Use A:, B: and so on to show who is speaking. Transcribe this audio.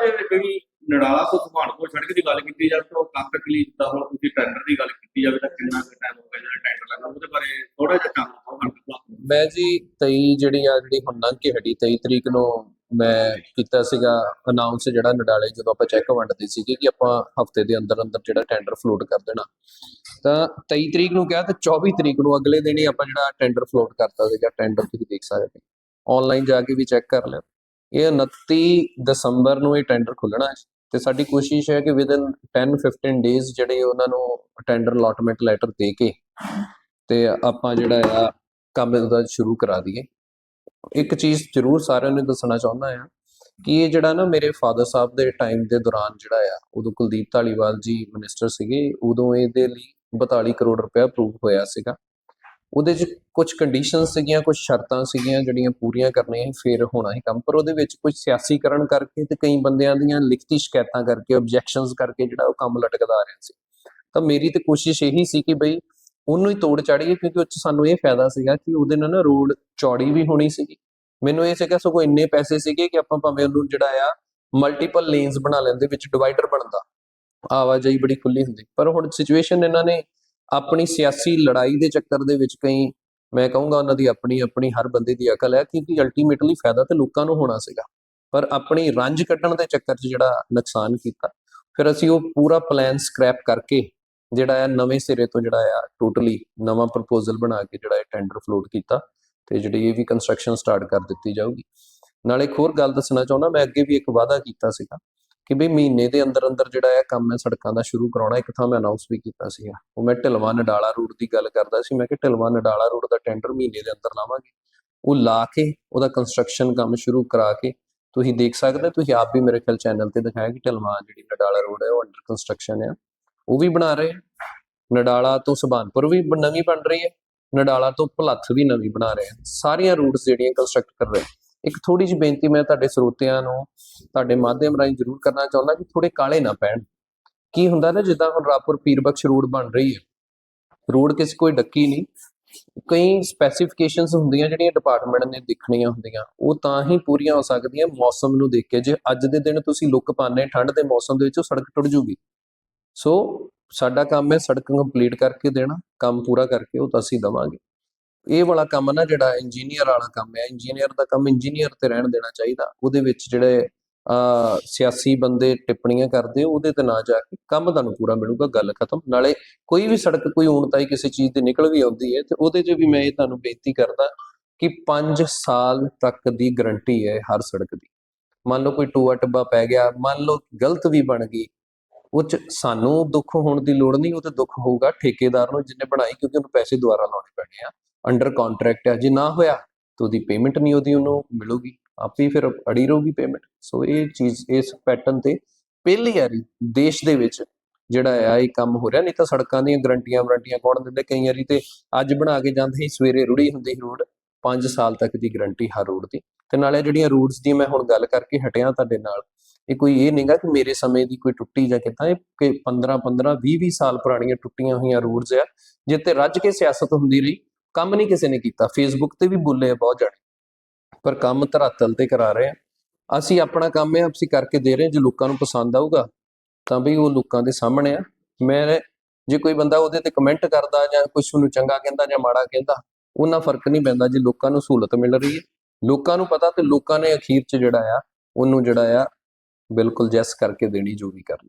A: ਜੇ ਜਿਹੜੀ ਨੜਾਲਾ ਤੋਂ ਸੁਭਾਨਪੁਰ ਸੜਕ ਦੀ ਗੱਲ ਕੀਤੀ ਜਾਵੇ ਤਾਂ ਕਾਕਟ ਜਿੱਦਾਂ ਹੁਣ ਤੁਸੀਂ ਟੈਂਡਰ ਦੀ ਗੱਲ ਕੀਤੀ ਜਾਵੇ ਤਾਂ ਕਿੰਨਾ ਕੁ ਟਾਈਮ ਹੋ ਗਿਆ ਜਿਹੜਾ ਟੈਂਡਰ ਲੱਗਾ, ਉਹਦੇ ਬਾਰੇ ਥੋੜਾ ਜਿਹਾ ਕੰਮ
B: ਮੈਂ ਜੀ 23 ਜਿਹੜੀ ਆ ਜਿਹੜੀ ਹੁਣ ਲੰਘ ਕੇ ਹਟੀ 23 ਤਰੀਕ ਨੂੰ ਮੈਂ ਕੀਤਾ ਸੀਗਾ ਅਨਾਉਂਸ ਜਿਹੜਾ ਨਡਾਲੇ ਜਦੋਂ ਆਪਾਂ ਚੈੱਕ ਵੰਡਦੇ ਸੀਗੇ ਕਿ ਆਪਾਂ ਹਫ਼ਤੇ ਦੇ ਅੰਦਰ ਅੰਦਰ ਜਿਹੜਾ ਟੈਂਡਰ ਫਲੋਟ ਕਰ ਦੇਣਾ। ਤਾਂ 23 ਤਰੀਕ ਨੂੰ ਕਿਹਾ ਤੇ 24 ਤਰੀਕ ਨੂੰ ਅਗਲੇ ਦਿਨ ਹੀ ਆਪਾਂ ਜਿਹੜਾ ਟੈਂਡਰ ਫਲੋਟ ਕਰਤਾ ਸੀਗਾ ਟੈਂਡਰ ਤੁਸੀਂ ਦੇਖ ਸਕਦੇ ਆਨਲਾਈਨ ਜਾ ਕੇ ਵੀ ਚੈੱਕ ਕਰ ਲਿਆ। ਇਹ 29 ਦਸੰਬਰ ਨੂੰ ਇਹ ਟੈਂਡਰ ਖੁੱਲਣਾ ਹੈ ਤੇ ਸਾਡੀ ਕੋਸ਼ਿਸ਼ ਹੈ ਕਿ ਵਿਦਨ 10 15 ਡੇਜ਼ ਜਿਹੜੇ ਉਹਨਾਂ ਨੂੰ ਟੈਂਡਰ ਅਲਾਟਮੈਂਟ ਲੈਟਰ ਦੇ ਕੇ ਤੇ ਆਪਾਂ ਜਿਹੜਾ ਆ ਕੰਮ ਇਹਦਾ ਸ਼ੁਰੂ ਕਰਾ ਦਈਏ। ਇੱਕ ਚੀਜ਼ ਜ਼ਰੂਰ ਸਾਰਿਆਂ ਨੂੰ ਦੱਸਣਾ ਚਾਹੁੰਦਾ ਆ ਕਿ ਇਹ ਜਿਹੜਾ ਨਾ ਮੇਰੇ ਫਾਦਰ ਸਾਹਿਬ ਦੇ ਟਾਈਮ ਦੇ ਦੌਰਾਨ ਜਿਹੜਾ ਆ, ਉਦੋਂ ਕੁਲਦੀਪ ਢਾਲੀਵਾਲ ਜੀ ਮਿਨਿਸਟਰ ਸੀਗੇ, ਉਦੋਂ ਇਹਦੇ ਲਈ 42 ਕਰੋੜ ਰੁਪਏ ਅਪਰੂਵ ਹੋਇਆ ਸੀਗਾ। ਉਹਦੇ 'ਚ ਕੁਝ ਕੰਡੀਸ਼ਨਸ ਸੀਗੀਆਂ ਕੁਝ ਸ਼ਰਤਾਂ ਸੀਗੀਆਂ ਜਿਹੜੀਆਂ ਪੂਰੀਆਂ ਕਰਨੀਆਂ ਫਿਰ ਹੋਣਾ ਹੀ ਕੰਮ। ਪਰ ਉਹਦੇ ਵਿੱਚ ਕੁਝ ਸਿਆਸੀਕਰਨ ਕਰਕੇ ਤੇ ਕਈ ਬੰਦਿਆਂ ਦੀਆਂ ਲਿਖਤੀ ਸ਼ਿਕਾਇਤਾਂ ਕਰਕੇ ਆਬਜੈਕਸ਼ਨਸ ਕਰਕੇ ਜਿਹੜਾ ਉਹ ਕੰਮ ਲਟਕਦਾ ਆ ਰਿਹਾ ਸੀ। ਤਾਂ ਮੇਰੀ ਤੇ ਕੋਸ਼ਿਸ਼ ਇਹੀ ਸੀ ਕਿ ਬਈ ਉਹਨੂੰ ਹੀ ਤੋੜ ਚਾੜੀਏ, ਕਿਉਂਕਿ ਉਹ 'ਚ ਸਾਨੂੰ ਇਹ ਫਾਇਦਾ ਸੀਗਾ ਕਿ ਉਹਦੇ ਨਾਲ ਨਾ ਰੋਡ ਚੌੜੀ ਵੀ ਹੋਣੀ ਸੀਗੀ। ਮੈਨੂੰ ਇਹ ਸੀਗਾ, ਸਗੋਂ ਇੰਨੇ ਪੈਸੇ ਸੀਗੇ ਕਿ ਆਪਾਂ ਭਾਵੇਂ ਉਹਨੂੰ ਜਿਹੜਾ ਆ ਮਲਟੀਪਲ ਲੇਨਸ ਬਣਾ ਲੈਂਦੇ, ਵਿੱਚ ਡਿਵਾਈਡਰ ਬਣਦਾ। ਆਵਾਜਾਈ ਬੜੀ ਖੁੱਲੀ ਹੁੰਦੀ। ਪਰ ਹੁਣ ਸਿਚੁਏਸ਼ਨ ਇਹਨਾਂ ਨੇ ਆਪਣੀ ਸਿਆਸੀ ਲੜਾਈ ਦੇ ਚੱਕਰ ਦੇ ਵਿੱਚ ਕਈ, ਮੈਂ ਕਹੂੰਗਾ ਉਹਨਾਂ ਦੀ ਆਪਣੀ ਆਪਣੀ ਹਰ ਬੰਦੇ ਦੀ ਅਕਲ ਹੈ, ਕਿਉਂਕਿ ਅਲਟੀਮੇਟਲੀ ਫਾਇਦਾ ਤੇ ਲੋਕਾਂ ਨੂੰ ਹੋਣਾ ਸੀਗਾ। ਪਰ ਆਪਣੀ ਰੰਜ ਕੱਢਣ ਦੇ ਚੱਕਰ 'ਚ ਜਿਹੜਾ ਨੁਕਸਾਨ ਕੀਤਾ, ਫਿਰ ਅਸੀਂ ਉਹ ਪੂਰਾ ਪਲਾਨ ਸਕ੍ਰੈਪ ਕਰਕੇ ਜਿਹੜਾ ਆ ਨਵੇਂ ਸਿਰੇ ਤੋਂ ਜਿਹੜਾ ਆ ਟੋਟਲੀ ਨਵਾਂ ਪ੍ਰਪੋਜ਼ਲ ਬਣਾ ਕੇ ਜਿਹੜਾ ਹੈ ਟੈਂਡਰ ਫਲੋਟ ਕੀਤਾ ਤੇ ਜਿਹੜੀ ਇਹ ਵੀ ਕੰਸਟਰਕਸ਼ਨ ਸਟਾਰਟ ਕਰ ਦਿੱਤੀ ਜਾਊਗੀ। ਨਾਲੇ ਇੱਕ ਹੋਰ ਗੱਲ ਦੱਸਣਾ ਚਾਹੁੰਦਾ, ਮੈਂ ਅੱਗੇ ਵੀ ਇੱਕ ਵਾਅਦਾ ਕੀਤਾ ਸੀਗਾ ਕਿ ਵੀ ਮਹੀਨੇ ਦੇ ਅੰਦਰ ਅੰਦਰ ਜਿਹੜਾ ਹੈ ਕੰਮ ਹੈ ਸੜਕਾਂ ਦਾ ਸ਼ੁਰੂ ਕਰਾਉਣਾ ਇੱਕ ਥਾਂ ਮੈਂ ਅਨਾਉਂਸ ਵੀ ਕੀਤਾ ਸੀਗਾ। ਉਹ ਮੈਂ ਢਿਲਵਾ ਨਡਾਲਾ ਰੋਡ ਦੀ ਗੱਲ ਕਰਦਾ ਸੀ ਮੈਂ ਕਿ ਢਿਲਵਾ ਨਡਾਲਾ ਰੋਡ ਦਾ ਟੈਂਡਰ ਮਹੀਨੇ ਦੇ ਅੰਦਰ ਲਾਵਾਂਗੇ। ਉਹ ਲਾ ਕੇ ਉਹਦਾ ਕੰਸਟਰਕਸ਼ਨ ਕੰਮ ਸ਼ੁਰੂ ਕਰਾ ਕੇ ਤੁਸੀਂ ਦੇਖ ਸਕਦੇ ਹੋ, ਤੁਸੀਂ ਆਪ ਵੀ ਮੇਰੇ ਖਿਆਲ ਚੈਨਲ ਤੇ ਦਿਖਾਇਆ ਕਿ ਢਿਲਵਾ ਜਿਹੜੀ ਨਡਾਲਾ ਰੋਡ ਹੈ ਉਹ ਅੰਡਰ ਕੰਸਟਰਕਸ਼ਨ ਹੈ। ਉਹ ਵੀ ਬਣਾ ਰਹੇ ਆ। ਨਡਾਲਾ ਤੋਂ ਸੁਭਾਨਪੁਰ ਵੀ ਨਵੀਂ ਬਣ ਰਹੀ ਹੈ। ਨਡਾਲਾ ਤੋਂ ਭਲੱਥ ਵੀ ਨਵੀਂ ਬਣਾ ਰਹੇ ਆ। ਸਾਰੀਆਂ ਰੂਟਸ ਜਿਹੜੀਆਂ ਕੰਸਟਰਕਟ ਕਰ ਰਹੇ ਇੱਕ ਥੋੜੀ ਜਿਹੀ ਬੇਨਤੀ ਮੈਂ ਤੁਹਾਡੇ ਸਰੋਤਿਆਂ ਨੂੰ, ਤੁਹਾਡੇ ਮਾਧਿਅਮ ਰਾਹੀਂ ਜ਼ਰੂਰ ਕਰਨਾ ਚਾਹੁੰਦਾ ਕਿ ਥੋੜੇ ਕਾਲੇ ਨਾ ਪੈਣ। ਕੀ ਹੁੰਦਾ ਨਾ, ਜਿੱਦਾਂ ਹੁਣ ਰਾਪੁਰ ਪੀਰਬਖਸ਼ ਰੋਡ ਬਣ ਰਹੀ ਹੈ। ਰੋਡ ਕਿਸੇ ਕੋਈ ਡੱਕੀ ਨਹੀਂ। ਕਈ ਸਪੈਸੀਫਿਕੇਸ਼ਨਸ ਹੁੰਦੀਆਂ ਜਿਹੜੀਆਂ ਡਿਪਾਰਟਮੈਂਟ ਨੇ ਦੇਖਣੀਆਂ ਹੁੰਦੀਆਂ, ਉਹ ਤਾਂ ਹੀ ਪੂਰੀਆਂ ਹੋ ਸਕਦੀਆਂ ਮੌਸਮ ਨੂੰ ਦੇਖ ਕੇ। ਜੇ ਅੱਜ ਦੇ ਦਿਨ ਤੁਸੀਂ ਲੁੱਕ ਪਾਣੇ ਠੰਡ ਦੇ ਮੌਸਮ ਦੇ ਵਿੱਚ ਉਹ ਸੜਕ ਟੁੱਟ ਜੂਗੀ। ਸੋ ਸਾਡਾ ਕੰਮ ਹੈ ਸੜਕ ਕੰਪਲੀਟ ਕਰਕੇ ਦੇਣਾ, ਕੰਮ ਪੂਰਾ ਕਰਕੇ ਉਹ ਤਾਂ ਅਸੀਂ ਦਵਾਂਗੇ। ਇਹ ਵਾਲਾ ਕੰਮ ਨਾ ਜਿਹੜਾ ਇੰਜੀਨੀਅਰ ਵਾਲਾ ਕੰਮ ਹੈ ਇੰਜੀਨੀਅਰ ਦਾ ਕੰਮ ਇੰਜੀਨੀਅਰ ਤੇ ਰਹਿਣ ਦੇਣਾ ਚਾਹੀਦਾ। ਉਹਦੇ ਵਿੱਚ ਜਿਹੜੇ ਅ ਸਿਆਸੀ ਬੰਦੇ ਟਿੱਪਣੀਆਂ ਕਰਦੇ, ਉਹਦੇ ਤੇ ਨਾ ਜਾ ਕੇ ਕੰਮ ਤੁਹਾਨੂੰ ਪੂਰਾ ਮਿਲੂਗਾ, ਗੱਲ ਖਤਮ। ਨਾਲੇ ਕੋਈ ਵੀ ਸੜਕ, ਕੋਈ ਊਣਤਾਈ ਕਿਸੇ ਚੀਜ਼ ਦੀ ਨਿਕਲ ਵੀ ਆਉਂਦੀ ਹੈ ਤੇ ਉਹਦੇ 'ਚ ਵੀ ਮੈਂ ਇਹ ਤੁਹਾਨੂੰ ਬੇਨਤੀ ਕਰਦਾ ਕਿ 5 ਸਾਲ ਤੱਕ ਦੀ ਗਰੰਟੀ ਹੈ ਹਰ ਸੜਕ ਦੀ। ਮੰਨ ਲਓ ਕੋਈ ਟੂਆ ਟੱਬਾ ਪੈ ਗਿਆ, ਮੰਨ ਲਓ ਗਲਤ ਵੀ ਬਣ ਗਈ, ਉਹ 'ਚ ਸਾਨੂੰ ਦੁੱਖ ਹੋਣ ਦੀ ਲੋੜ ਨਹੀਂ, ਉਹ ਤੇ ਦੁੱਖ ਹੋਊਗਾ ਠੇਕੇਦਾਰ ਨੂੰ ਜਿਹਨੇ ਬਣਾਈ ਕਿਉਂਕਿ ਉਹਨੂੰ ਪੈਸੇ ਦੁਬਾਰਾ ਲਾਉਣੇ ਪੈਣੇ ਆ। ਅੰਡਰ ਕੰਟਰੈਕਟ ਹੈ ਜੇ ਨਾ ਹੋਇਆ ਤਾਂ ਉਹਦੀ ਪੇਮੈਂਟ ਨਹੀਂ ਉਹਦੀ ਉਹਨੂੰ ਮਿਲੂਗੀ। ਆਪੇ ਹੀ ਫਿਰ ਅੜੀ ਰਹੂਗੀ ਪੇਮੈਂਟ ਸੋ ਇਹ ਚੀਜ਼, ਇਸ ਪੈਟਰਨ ਤੇ ਪਹਿਲੀ ਵਾਰੀ ਦੇਸ਼ ਦੇ ਵਿੱਚ ਜਿਹੜਾ ਆ, ਇਹ ਕੰਮ ਹੋ ਰਿਹਾ। ਨਹੀਂ ਤਾਂ ਸੜਕਾਂ ਦੀਆਂ ਗਰੰਟੀਆਂ ਵਾਰੰਟੀਆਂ ਕੌਣ ਦਿੰਦੇ? ਕਈ ਵਾਰੀ ਤੇ ਅੱਜ ਬਣਾ ਕੇ ਜਾਂਦੇ ਸੀ, ਸਵੇਰੇ ਰੁੜੀ ਹੁੰਦੀ ਸੀ ਰੋਡ 5 ਸਾਲ ਤੱਕ ਦੀ ਗਰੰਟੀ ਹਰ ਰੋਡ ਦੀ। ਤੇ ਨਾਲੇ ਜਿਹੜੀਆਂ ਰੂਟਸ ਦੀ ਮੈਂ ਹੁਣ ਗੱਲ ਕਰਕੇ ਹਟਿਆ ਤੁਹਾਡੇ ਨਾਲ, ਇਹ ਕੋਈ ਇਹ ਨਹੀਂਗਾ ਕਿ ਮੇਰੇ ਸਮੇਂ ਦੀ ਕੋਈ ਟੁੱਟੀ ਜਾਂ ਕਿਤਾ ਇਹ ਕਿ 15 15 20 20 ਸਾਲ ਪੁਰਾਣੀਆਂ ਟੁੱਟੀਆਂ ਹੋਈਆਂ ਰੂਟਸ ਆ ਜਿੱਤੇ ਰੱਜ ਕੇ ਸਿਆਸਤ ਹੁੰਦੀ ਰਹੀ। ਕੰਮ ਨਹੀਂ ਕਿਸੇ ਨੇ ਕੀਤਾ। ਫੇਸਬੁੱਕ ਤੇ ਵੀ ਬੋਲੇ ਆ ਬਹੁਤ ਜਾਣੇ। ਪਰ ਕੰਮ ਧਰਾਤਲ ਤੇ ਕਰਾ ਰਹੇ ਆ। ਅਸੀਂ ਆਪਣਾ ਕੰਮ ਹੈ ਅਸੀਂ ਕਰਕੇ ਦੇ ਰਹੇ ਹਾਂ। ਜੇ ਲੋਕਾਂ ਨੂੰ ਪਸੰਦ ਆਊਗਾ, ਤਾਂ ਵੀ ਉਹ ਲੋਕਾਂ ਦੇ ਸਾਹਮਣੇ ਆ। ਮੈਂ ਜੇ ਕੋਈ ਬੰਦਾ ਉਹਦੇ ਤੇ ਕਮੈਂਟ ਕਰਦਾ ਜਾਂ ਕੁਝ ਨੂੰ ਚੰਗਾ ਕਹਿੰਦਾ ਜਾਂ ਮਾੜਾ ਕਹਿੰਦਾ, ਉਹਨਾਂ ਫ਼ਰਕ ਨਹੀਂ ਪੈਂਦਾ ਜੇ ਲੋਕਾਂ ਨੂੰ ਸਹੂਲਤ ਮਿਲ ਰਹੀ ਹੈ। ਲੋਕਾਂ ਨੂੰ ਪਤਾ ਤੇ ਲੋਕਾਂ ਨੇ ਅਖੀਰ 'ਚ ਜਿਹੜਾ ਆ, ਉਹਨੂੰ ਜਿਹੜਾ ਆ, ਬਿਲਕੁਲ ਜੈਸ ਕਰਕੇ ਦੇਣੀ ਜੋ ਵੀ ਕਰਨਾ।